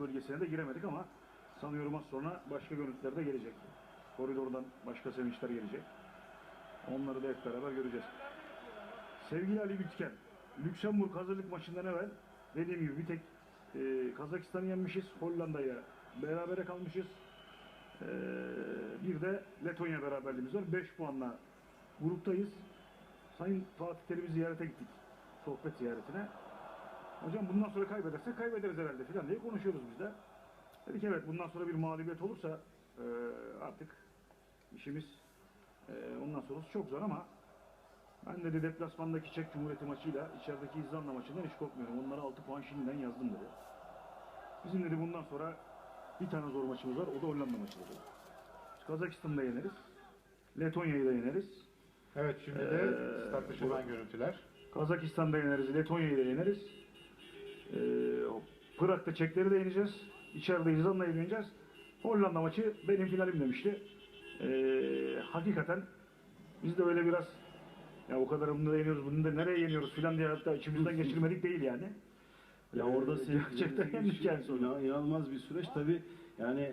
bölgesine de giremedik ama sanıyorum az sonra başka görüntüler de gelecek. Koridordan başka sevinçler gelecek. Onları da hep beraber göreceğiz. Sevgili Ali Bitken, Lüksemburg hazırlık maçından evvel dediğim gibi bir tek e, Kazakistan'ı yenmişiz, Hollanda'ya berabere kalmışız. E, bir de Letonya beraberliğimiz var. 5 puanla gruptayız. Sayın Fatih Terim'i ziyarete gittik. Sohbet ziyaretine. Hocam bundan sonra kaybedersek kaybederiz herhalde filan diye konuşuyoruz biz de. Dedik evet bundan sonra bir mağlubiyet olursa e, artık işimiz e, ondan sonrası çok zor ama ben dedi deplasmandaki Çek Cumhuriyeti maçıyla içerideki İzlanda maçından hiç korkmuyorum. Onlara 6 puan şimdiden yazdım dedi. Bizim dedi bundan sonra bir tane zor maçımız var. O da Hollanda maçı dedi. Kazakistan'ı da yeneriz. Letonya'yı da yeneriz. Evet şimdi de Ee, start dışından görüntüler. Kazakistan'da yeneriz, Letonya'yı da yeneriz. Ee, Prag'da Çekleri de yeneceğiz. İçeride İzlanda'yı yeneceğiz. Hollanda maçı benim finalim demişti. Ee, hakikaten biz de öyle biraz ya o kadar bunu da yeniyoruz, bunu da nereye yeniyoruz filan diye hatta içimizden geçirmedik değil yani. Ya orada Ee, gerçekten yendik yani sonra. İnan- inanılmaz bir süreç tabii. Yani